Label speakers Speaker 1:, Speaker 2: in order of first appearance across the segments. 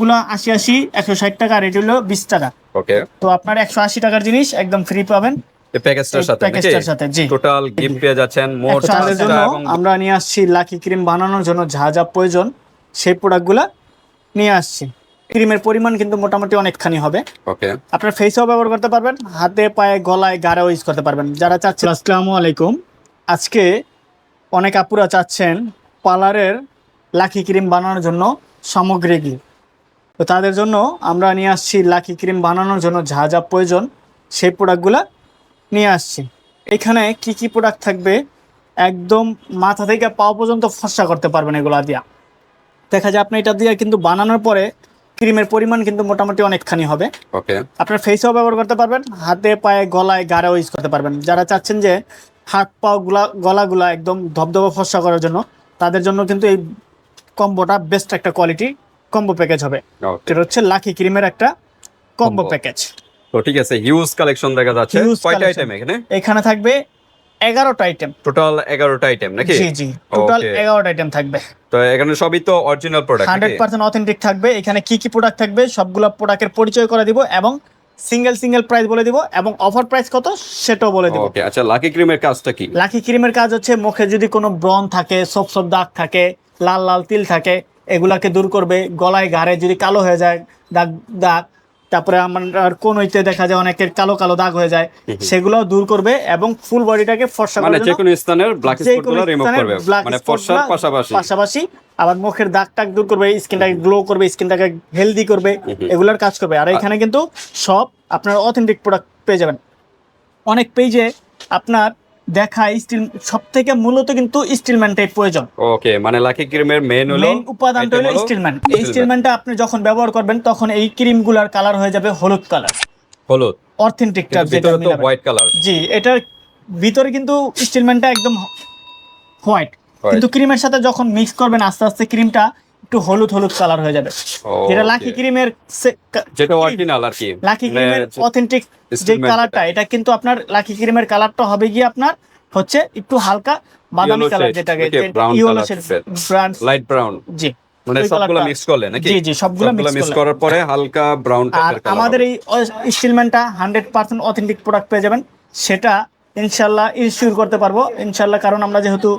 Speaker 1: গুলো আশি আশি একশো ষাট টাকা আর এটা হলো বিশ টাকা।
Speaker 2: ওকে
Speaker 1: তো আপনার একশো আশি টাকার জিনিস একদম ফ্রি পাবেন।
Speaker 2: প্যাকেজটার সাথে
Speaker 1: প্যাকেজটার সাথে, জি।
Speaker 2: টোটাল গিফট পেয়ে যাচ্ছেন মোট
Speaker 1: জন্য আমরা নিয়ে আসছি লাকি ক্রিম বানানোর জন্য যা যা প্রয়োজন সেই প্রোডাক্টগুলো নিয়ে আসছি। ক্রিমের পরিমাণ কিন্তু মোটামুটি অনেকখানি হবে।
Speaker 2: ওকে
Speaker 1: আপনার ফেসেও ব্যবহার করতে পারবেন হাতে পায়ে গলায় গাড়েও ইউজ করতে পারবেন। যারা চাচ্ছেন আসসালামু আলাইকুম। আজকে অনেক আপুরা চাচ্ছেন পার্লারের লাকি ক্রিম বানানোর জন্য সামগ্রী তো তাদের জন্য আমরা নিয়ে আসছি লাকি ক্রিম বানানোর জন্য যা যা প্রয়োজন সেই প্রোডাক্টগুলো নিয়ে আসছি। এখানে কি কি প্রোডাক্ট থাকবে একদম মাথা থেকে পাও পর্যন্ত ফর্সা করতে পারবেন এগুলা দিয়া। দেখা যায় আপনি এটা দিয়ে কিন্তু বানানোর পরে ক্রিমের পরিমাণ কিন্তু মোটামুটি অনেকখানি হবে।
Speaker 2: ওকে।
Speaker 1: আপনার ফেসেও ব্যবহার করতে পারবেন হাতে পায়ে গলায় গাড়েও ইউজ করতে পারবেন। যারা চাচ্ছেন যে হাত পা গুলা গলাগুলা একদম ধবধবে ফর্সা করার জন্য তাদের জন্য কিন্তু এই কম্বোটা বেস্ট একটা কোয়ালিটি কম্বো প্যাকেজ হবে। যেটা হচ্ছে লাকি ক্রিমের একটা কম্বো প্যাকেজ
Speaker 2: তো ঠিক আছে হিউজ কালেকশন দেখা যাচ্ছে। কয়টা আইটেম এখানে?
Speaker 1: এখানে থাকবে এগারোটা আইটেম
Speaker 2: টোটাল এগারোটা আইটেম নাকি?
Speaker 1: জি জি। টোটাল. এগারোটা আইটেম থাকবে।
Speaker 2: তো এখানে সবই তো original product
Speaker 1: hundred percent authentic থাকবে। এখানে কি কি প্রোডাক্ট থাকবে সবগুলো প্রোডাক্টের পরিচয় করে দিব এবং সিঙ্গেল সিঙ্গেল প্রাইস বলে দিব এবং অফার প্রাইস কত সেটাও বলে দিব।
Speaker 2: ওকে আচ্ছা লাকি ক্রিমের কাজটা কি?
Speaker 1: লাকি ক্রিমের কাজ হচ্ছে মুখে যদি কোনো ব্রণ থাকে সব সব দাগ থাকে লাল লাল তিল থাকে এগুলাকে দূর করবে গলায় ঘাড়ে যদি কালো হয়ে যায় দাগ দাগ তারপরে আমার কোন হইতে দেখা যায় অনেকের কালো কালো দাগ হয়ে যায় সেগুলোও দূর করবে এবং ফুল বডিটাকে ফর্সা
Speaker 2: মানে যে কোনো স্থানের ব্ল্যাক
Speaker 1: যে
Speaker 2: স্পট
Speaker 1: কোনো
Speaker 2: গুলো রিমুভ করবে মানে ফর্সার পাশাপাশি।
Speaker 1: পাশাপাশি আবার মুখের দাগ টাগ দূর করবে স্কিনটাকে গ্লো করবে স্কিনটাকে হেলদি করবে এগুলোর কাজ করবে। আর এখানে কিন্তু সব আপনার অথেন্টিক প্রোডাক্ট পেয়ে যাবেন। অনেক পেজে আপনার দেখা স্টিল সব থেকে মূলত কিন্তু স্টিলম্যানটাই প্রয়োজন।
Speaker 2: ওকে মানে লাকি ক্রিমের মেন হলো
Speaker 1: মেন উপাদানটা হলো স্টিলম্যান এই স্টিলম্যানটা আপনি যখন ব্যবহার করবেন তখন এই ক্রিমগুলার কালার হয়ে যাবে হলুদ কালার
Speaker 2: হলুদ।
Speaker 1: অথেন্টিকটা যেটা
Speaker 2: হোয়াইট কালার
Speaker 1: জি এটার ভিতরে কিন্তু স্টিলম্যানটা একদম হোয়াইট কিন্তু ক্রিমের সাথে যখন মিক্স করবেন আস্তে আস্তে ক্রিমটা একটু হলুদ হলুদ কালার হয়ে যাবে। যেটা লাকি ক্রিমের
Speaker 2: যেটা অরিজিনাল আর কি।
Speaker 1: লাকি ক্রিমের অথেন্টিক যে কালারটা এটা কিন্তু আপনার লাকি ক্রিমের কালারটা হবে গিয়ে আপনার হচ্ছে একটু হালকা বাদামি কালার যেটাকে ইয়েলো
Speaker 2: shade? লাইট ব্রাউন
Speaker 1: জি।
Speaker 2: মানে সবগুলো মিক্স করলে নাকি?
Speaker 1: জি, জি, সবগুলো
Speaker 2: মিক্স করার পরে হালকা ব্রাউন
Speaker 1: আর আমাদের এই স্টিলম্যানটা হান্ড্রেড পার্সেন্ট অথেন্টিক প্রোডাক্ট পেয়ে যাবেন। সেটা ইনশাল্লাহ ইনশিওর করতে পারব। ইনশাল্লাহ কারণ আমরা যেহেতু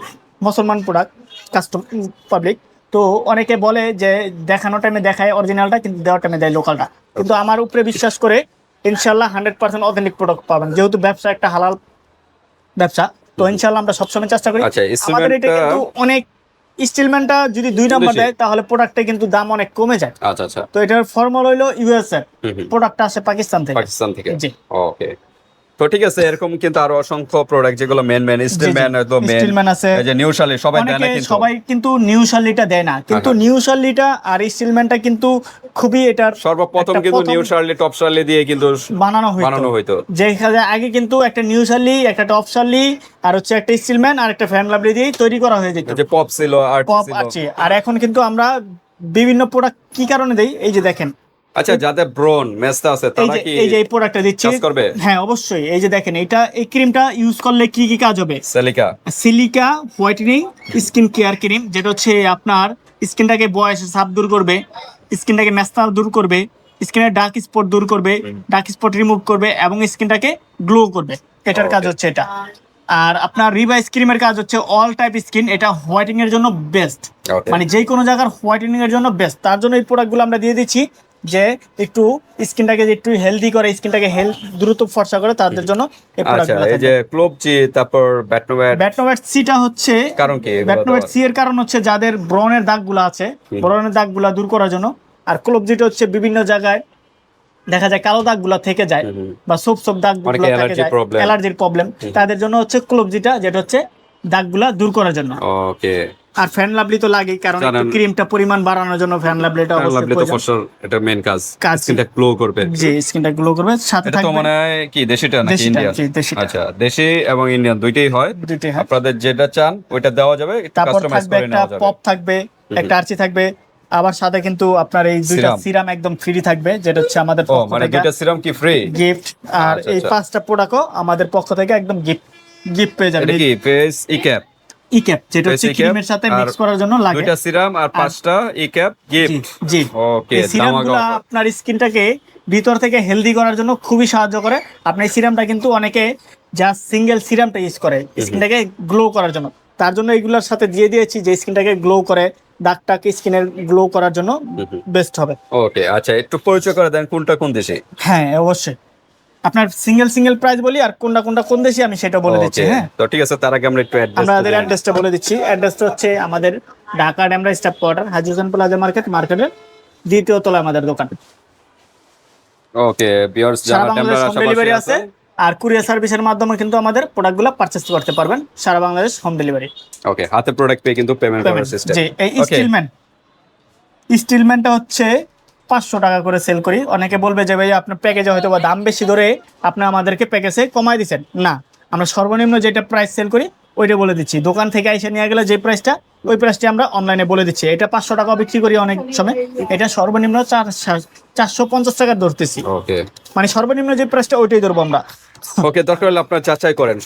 Speaker 1: মুসলমান প্রোডাক্ট কাস্টম পাবলিক তো অনেকে বলে যে দেখানো টাইমে দেখায় অরিজিনালটা কিন্তু দেওয়ার টাইমে দেয় লোকালটা কিন্তু আমার উপরে বিশ্বাস করে ইনশাল্লাহ হান্ড্রেড পার্সেন্ট অথেন্টিক প্রোডাক্ট পাবেন। যেহেতু ব্যবসা একটা হালাল ব্যবসা তো ইনশাল্লাহ আমরা সবসময় চেষ্টা করি।
Speaker 2: আচ্ছা,
Speaker 1: আমাদের এটা কিন্তু অনেক স্টিলম্যানটা যদি দুই নাম্বার দেয় তাহলে প্রোডাক্টে কিন্তু দাম অনেক কমে যায়।
Speaker 2: আচ্ছা আচ্ছা।
Speaker 1: তো এটার ফর্মাল হইল ইউএসএ। প্রোডাক্টটা আসে পাকিস্তান থেকে।
Speaker 2: পাকিস্তান থেকে।
Speaker 1: জি।
Speaker 2: ওকে তো ঠিক আছে এরকম কিন্তু আরও অসংখ্য প্রোডাক্ট যেগুলো মেন মেন স্টিলম্যান হয়তো মেন
Speaker 1: স্টিলম্যান আছে।
Speaker 2: এই যে নিউ শালি সবাই দেয় না কিন্তু।
Speaker 1: সবাই কিন্তু নিউ শার্লিটা দেয় না। কিন্তু
Speaker 2: আচ্ছা।
Speaker 1: নিউ শার্লিটা আর স্টিলম্যানটা কিন্তু খুবই এটার
Speaker 2: সর্বপ্রথম কিন্তু নিউ টপ শার্লি দিয়ে কিন্তু
Speaker 1: বানানো হইতো।
Speaker 2: বানানো হইতো।
Speaker 1: যেখানে আগে কিন্তু একটা নিউ শার্লি একটা টপ শার্লি আর হচ্ছে একটা স্টিলম্যান আর একটা ফ্যান লাভলি দিয়ে তৈরি করা হয়ে যেত।
Speaker 2: যে পপ ছিল আর
Speaker 1: পপ আছে। আর এখন কিন্তু আমরা বিভিন্ন প্রোডাক্ট কি কারণে দেই? এই যে দেখেন
Speaker 2: আচ্ছা যাদের ব্রন মেস্তা আছে তারা কি
Speaker 1: এই যে এই প্রোডাক্টটা দিচ্ছি?
Speaker 2: কাজ করবে?
Speaker 1: হ্যাঁ অবশ্যই। এই যে দেখেন এটা এই ক্রিমটা ইউজ করলে কি কি কাজ হবে?
Speaker 2: সেলিকা
Speaker 1: silica whitening skin care cream যেটা হচ্ছে আপনার স্কিনটাকে বয়সে সাপ দূর করবে স্কিনটাকে মেস্তা দূর করবে স্কিনের ডার্ক স্পট দূর করবে ডার্ক স্পট রিমুভ করবে এবং স্কিনটাকে গ্লো করবে। এটার কাজ হচ্ছে এটা। আর আপনার রিভাইস ক্রিমের কাজ হচ্ছে অল টাইপ স্কিন এটা হোয়াইটিং এর জন্য বেস্ট মানে যে কোনো জায়গার হোয়াইটেনিং এর জন্য বেস্ট তার জন্য এই প্রোডাক্টগুলো আমরা দিয়ে দিচ্ছি। যে একটু স্কিনটাকে যে একটু হেলদি করে স্কিনটাকে হেলথ দ্রুত ফর্সা করে তাদের জন্য এই
Speaker 2: আচ্ছা
Speaker 1: প্রোডাক্টগুলো
Speaker 2: এই যে ক্লোবচি তারপর ব্যাটনোব্যাট
Speaker 1: ব্যাটনোভ্যাট সিটা হচ্ছে
Speaker 2: কারণ কি? এগুলো
Speaker 1: ব্যাটনোভ্যাট সি এর কারণ হচ্ছে যাদের ব্রণের দাগগুলো আছে ব্রণের দাগগুলো দূর করার জন্য। আর ক্লোবজিটা হচ্ছে বিভিন্ন জায়গায় দেখা যায় কালো দাগগুলো থেকে যায়। বা সোপ সোপ দাগগুলো থেকে যায়। অ্যালার্জির প্রবলেম তাদের জন্য হচ্ছে ক্লোবজিটা যেটা হচ্ছে দাগগুলা দূর করার জন্য।
Speaker 2: ওকে
Speaker 1: আর ফ্যান লাভলি তো লাগেই কারণ। ক্রিমটা পরিমাণ বাড়ানোর জন্য ফ্যান লাভলিটা অবশ্যই প্রয়োজন।
Speaker 2: এটা মেন কাজ। স্কিনটা গ্লো করবে
Speaker 1: জি স্কিনটা গ্লো করবে সাথে
Speaker 2: এটা তো মানে কি দেশিটা নাকি ইন্ডিয়ান আচ্ছা দেশি এবং ইন্ডিয়ান দুইটাই হয়। আপনাদের যেটা চান ওইটা দেওয়া যাবে কাস্টমাইজ করে নেওয়া যাবে
Speaker 1: পপ থাকবে একটা আরচি থাকবে আবার সাথে কিন্তু আপনার এই দুইটা সিরাম একদম ফ্রি থাকবে যেটা হচ্ছে আমাদের
Speaker 2: ও মানে দুইটা সিরাম কি ফ্রি
Speaker 1: গিফট আর
Speaker 2: আচ্ছা,
Speaker 1: এই
Speaker 2: আচ্ছা।
Speaker 1: পাঁচটা প্রোডাক্টও আমাদের পক্ষ থেকে একদম গিফট গিফট পেয়ে যাবেন
Speaker 2: এটা কি face E cap
Speaker 1: E cap যেটা হচ্ছে ক্রিমের সাথে মিক্স করার জন্য লাগে।
Speaker 2: দুইটা সিরাম আর পাঁচটা ই ক্যাপ গিফট
Speaker 1: জি।
Speaker 2: ওকে
Speaker 1: সিরামগুলো আপনার স্কিনটাকে ভিতর থেকে হেলদি করার জন্য খুবই সাহায্য করে। আপনি এই সিরামটা কিন্তু অনেকে যা সিঙ্গেল সিরামটা ইউজ করে স্কিনটাকে গ্লো করার জন্য। তার জন্য এগুলোর সাথে দিয়ে দিয়েছি যে স্কিনটাকে গ্লো করে দাগ টাক স্কিনের গ্লো করার জন্য বেস্ট হবে।
Speaker 2: ওকে আচ্ছা একটু পরিচয় করে দেন কোনটা কোন দেশে?
Speaker 1: হ্যাঁ অবশ্যই। আপনার সিঙ্গেল সিঙ্গেল প্রাইস বলি আর কোনটা কোনটা কোন দেশে আমি সেটা বলে দিচ্ছি হ্যাঁ?
Speaker 2: তো ঠিক আছে তার আগে আমরা একটু অ্যাড্রেস
Speaker 1: আমাদের অ্যাড্রেসটা বলে দিচ্ছি। অ্যাড্রেসটা হচ্ছে আমাদের Dhaka Demra staff quarter Haji Hossain plaza market মার্কেটের দ্বিতীয় তলায় আমাদের দোকান।
Speaker 2: ওকে ভিউয়ার্স যারা টেম্পলার
Speaker 1: ডেলিভারি আছে আর কুরিয়ার সার্ভিসের মাধ্যমে কিন্তু আমাদের প্রোডাক্টগুলো পারচেস করতে পারবেন। সারা বাংলাদেশ হোম ডেলিভারি
Speaker 2: ওকে হাতে প্রোডাক্ট পেয়ে কিন্তু পেমেন্ট করার সিস্টেম
Speaker 1: যে এই স্টিলম্যান স্টিলম্যানটা হচ্ছে পাঁচশো টাকা করে সেল করি। অনেকে বলবে যে ভাই আপনার প্যাকেজে হয়তো বা দাম বেশি ধরে আপনি আমাদেরকে প্যাকেজে কমাই দিচ্ছেন না আমরা সর্বনিম্ন যেটা প্রাইস সেল করি ওইটা বলে দিচ্ছি। দোকান থেকে এসে নিয়ে গেলে যে প্রাইসটা ওই প্রাইসটি আমরা অনলাইনে বলে দিচ্ছি। এটা পাঁচশো টাকা বিক্রি করি অনেক সময়। এটা সর্বনিম্ন চার চারশো পঞ্চাশ টাকা ধরতেছি। মানে সর্বনিম্ন যে প্রাইসটা ওইটাই ধরবো আমরা।
Speaker 2: ওকে দরকার হলে আপনার যাচাই করেন।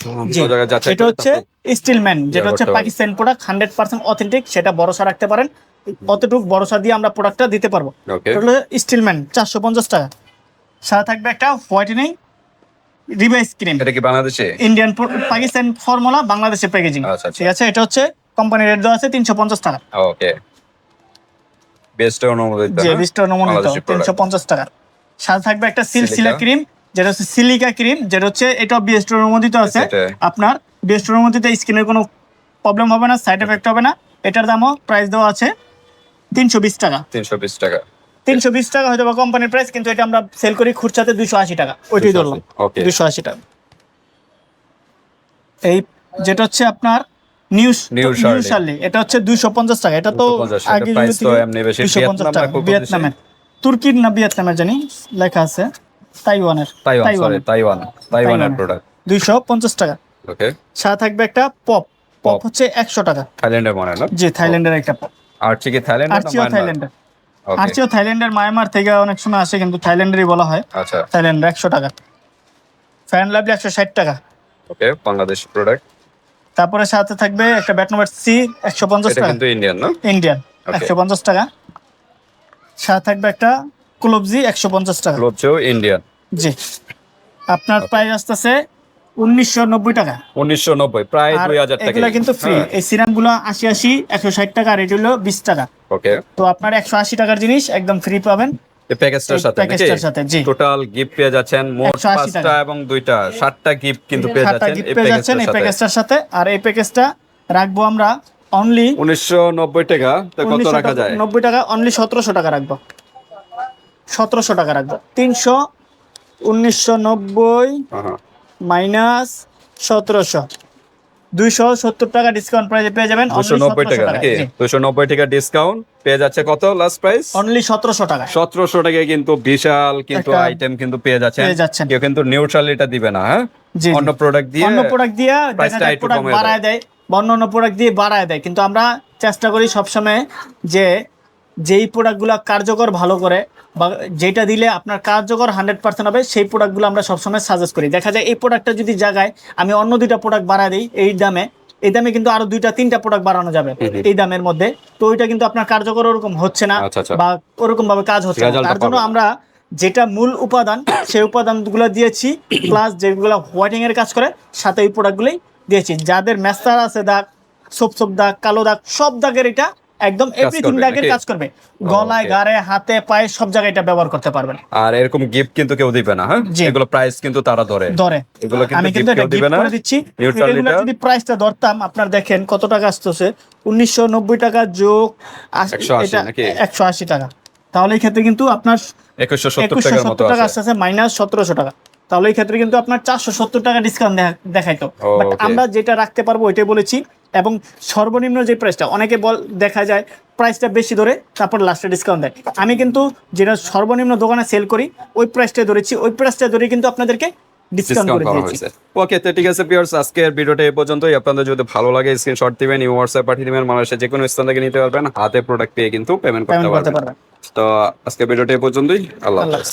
Speaker 1: এটা হচ্ছে স্টিলম্যান যেটা হচ্ছে Pakistan product hundred percent authentic সেটা ভরসা রাখতে পারেন। অতটুকু ভরসা দিয়ে আমরা প্রোডাক্টটা দিতে পারব। হলো স্টিলম্যান চারশো পঞ্চাশ টাকা। সাথে থাকবে একটা হোয়াইটেনিং রিভাইস ক্রিম
Speaker 2: এটা কি বাংলাদেশে?
Speaker 1: ইন্ডিয়ান পাকিস্তান ফর্মুলা বাংলাদেশের প্যাকেজিং
Speaker 2: আচ্ছা, আচ্ছা।
Speaker 1: ঠিক আছে এটা হচ্ছে কোম্পানির রেট দেওয়া আছে তিনশো পঞ্চাশ টাকা।
Speaker 2: ওকে বেস্ট অনুমোদিত
Speaker 1: যে
Speaker 2: বাংলাদেশি product।
Speaker 1: তিনশো পঞ্চাশ টাকা। সাথে থাকবে একটা সিলসিলা
Speaker 2: Silica?
Speaker 1: ক্রিম যেটা হচ্ছে সিলিকা ক্রিম যেটা হচ্ছে এটা বিএসটি অনুমোদিত আছে। আপনার বিএসটি অনুমোদিত স্কিনের কোনো প্রবলেম হবে না সাইড এফেক্ট হবে না। এটার দামও প্রাইস দেওয়া আছে তিনশো বিশ টাকা।
Speaker 2: তিনশো বিশ টাকা।
Speaker 1: তিনশো বিশ টাকা হয়তো বা কোম্পানির প্রাইস কিন্তু এটা আমরা সেল করি খুচরাতে দুইশো আশি টাকা। ওইটাই ধরলাম। দুইশো আশি টাকা। এই যেটা হচ্ছে আপনার news
Speaker 2: New
Speaker 1: new
Speaker 2: Charlie।
Speaker 1: Charlie এটা হচ্ছে দুইশো পঞ্চাশ টাকা। এটা তো আগে। দুইশো পঞ্চাশ টাকা। ভিয়েতনামের তুর্কির না ভিয়েতনামের জানি? লেখা আছে। তাইওয়ানের।
Speaker 2: Taiwan sorry Taiwan. তাইওয়ানের প্রোডাক্ট
Speaker 1: দুইশো পঞ্চাশ টাকা।
Speaker 2: ওকে
Speaker 1: সাথে থাকবে একটা পপ পপ হচ্ছে একশো টাকা।
Speaker 2: থাইল্যান্ডের মনে হয়
Speaker 1: জি থাইল্যান্ডের একটা পপ
Speaker 2: আরচি কি থাইল্যান্ড
Speaker 1: আরচিও থাইল্যান্ডের।
Speaker 2: ওকে
Speaker 1: আরচিও থাইল্যান্ডের মায়ামার থেকে অনেক সময় আসে কিন্তু থাইল্যান্ডেরই বলা হয়।
Speaker 2: আচ্ছা।
Speaker 1: থাইল্যান্ডের একশো টাকা। ফ্যান লাভলি একশো ষাট টাকা।
Speaker 2: ওকে বাংলাদেশ প্রোডাক্ট
Speaker 1: তারপরে সাথে থাকবে একটা ব্যাট নম্বর সি একশো পঞ্চাশ টাকা।
Speaker 2: কিন্তু ইন্ডিয়ান না?
Speaker 1: ইন্ডিয়ান. একশো পঞ্চাশ টাকা। সাথে থাকবে একটা কুলবজি একশো পঞ্চাশ টাকা।
Speaker 2: গ্লোবচো ইন্ডিয়ান
Speaker 1: জি। আপনার প্রাইস আসতেছে উনিশশো নব্বই টাকা।
Speaker 2: উনিশশো নব্বই প্রায় টাকা
Speaker 1: এগুলা কিন্তু ফ্রি এই ষাট টাকা আর এটি হলো বিশ টাকা।
Speaker 2: ওকে
Speaker 1: তো আপনার একশো আশি টাকার জিনিস একদম ফ্রি পাবেন।
Speaker 2: এই প্যাকেজটার সাথে
Speaker 1: প্যাকেজটার সাথে, জি।
Speaker 2: টোটাল গিফট পেয়ে যাচ্ছেন মোট
Speaker 1: 180
Speaker 2: এবং দুইটা সাতটা গিফট কিন্তু পেয়ে যাচ্ছেন এই
Speaker 1: পেয়ে এই
Speaker 2: প্যাকেজটার সাথে।
Speaker 1: আর এই প্যাকেজটা রাখব আমরা অনলি
Speaker 2: উনিশশো নব্বই টাকা তো কত রাখা যায়?
Speaker 1: নব্বই টাকা অনলি সতেরোশো টাকা রাখব। সতেরোশো টাকা রাখব। তিনশো উনিশশো নব্বই
Speaker 2: আহা,
Speaker 1: মাইনাস সতেরোশো। দুইশো সত্তর টাকা ডিসকাউন্ট প্রাইসে পেয়ে যাবেন।
Speaker 2: দুশো নব্বই টাকা নাকি? দুশো নব্বই টাকা ডিসকাউন্ট পেয়ে যাচ্ছে কত লাস্ট প্রাইস
Speaker 1: অনলি সতেরোশো টাকা।
Speaker 2: সতেরোশো টাকায় কিন্তু বিশাল কিন্তু আইটেম কিন্তু পেয়ে যাচ্ছেন। কেউ কিন্তু নিউট্রাল এটা দিবে না হ্যাঁ। অন্য প্রোডাক্ট দিয়ে
Speaker 1: অন্য প্রোডাক্ট দিয়ে দেখা
Speaker 2: price টা
Speaker 1: যায়
Speaker 2: একটু
Speaker 1: বাড়ায় দেয় বা অন্য অন্য প্রোডাক্ট দিয়ে বাড়ায় দেয়। কিন্তু আমরা চেষ্টা করি সবসময় যে যেই প্রোডাক্টগুলো কার্যকর ভালো করে বা যেটা দিলে আপনার কার্যকর হান্ড্রেড পার্সেন্ট হবে সেই প্রোডাক্টগুলো আমরা সবসময় সাজেস্ট করি। দেখা যায় এই প্রোডাক্টটা যদি জায়গায় আমি অন্য দুইটা প্রোডাক্ট বাড়ায় দিই এই দামে এই দামে কিন্তু আরও দুইটা তিনটা প্রোডাক্ট বাড়ানো যাবে। এই দামের মধ্যে। তো ওইটা কিন্তু আপনার কার্যকর ওরকম হচ্ছে না
Speaker 2: আচ্ছা, আচ্ছা।
Speaker 1: বা ওরকম ভাবে কাজ হচ্ছে না। তার জন্য আমরা যেটা মূল উপাদান সেই উপাদানগুলো দিয়েছি প্লাস যেগুলো হোয়াইটিং এর কাজ করে সাথে ওই প্রোডাক্টগুলোই দিয়েছি। যাদের ম্যাস্টার আছে দাগ সোপ সোপ দাগ কালো দাগ সব দাগের এটা একদম এভরিথিং
Speaker 2: নাকি?
Speaker 1: কাজ করবে। গলায়. গাড়ে হাতে পায়ে সব জায়গায় এটা ব্যবহার করতে পারবেন।
Speaker 2: আর এরকম গিফট কিন্তু কেউ দিবে না হ্যাঁ? এগুলো প্রাইস কিন্তু তারা ধরে।
Speaker 1: ধরে।
Speaker 2: এগুলো কিন্তু
Speaker 1: আমি কিন্তু এটা গিফট করে দিচ্ছি। এগুলো যদি প্রাইসটা ধরতাম আপনার দেখেন কত টাকা আসতেছে? উনিশশো নব্বই টাকা যোগ
Speaker 2: 180 নাকি?
Speaker 1: একশো আশি টাকা। তাহলে এই ক্ষেত্রে কিন্তু আপনার
Speaker 2: একুশশো সত্তর
Speaker 1: একুশশো
Speaker 2: টাকার মতো
Speaker 1: টাকা মাইনাস সতেরোশো টাকা। তাহলে এই ক্ষেত্রে কিন্তু আপনার চারশো সত্তর টাকা ডিসকাউন্ট দেখাইতো। But
Speaker 2: okay.
Speaker 1: আমরা যেটা রাখতে পারব ওইটাই বলেছি। এবং সর্বনিম্ন যে প্রাইসটা অনেকে বল দেখা যায় প্রাইসটা বেশি ধরে তারপর লাস্টে ডিসকাউন্ট দেয়। আমি কিন্তু যেটা সর্বনিম্ন দোকানে সেল করি ওই প্রাইসটা ধরেছি ওই প্রাইসটা ধরে কিন্তু আপনাদেরকে ডিসকাউন্ট করে দিয়েছি।
Speaker 2: ওকে তো ঠিক আছে পিয়ার্স আজকের ভিডিওটা এই পর্যন্তই। আপনাদের যদি ভালো লাগে স্ক্রিনশট দিবেন ইউ হোয়াটসঅ্যাপ পাঠিয়ে দিবেন মানুষের যে কোনো স্থান থেকে নিতে পারবেন। হাতে প্রোডাক্ট পেয়ে কিন্তু পেমেন্ট করতে পারবেন। তো আজকের ভিডিওটা এই পর্যন্তই। আল্লাহ
Speaker 1: হাফেজ।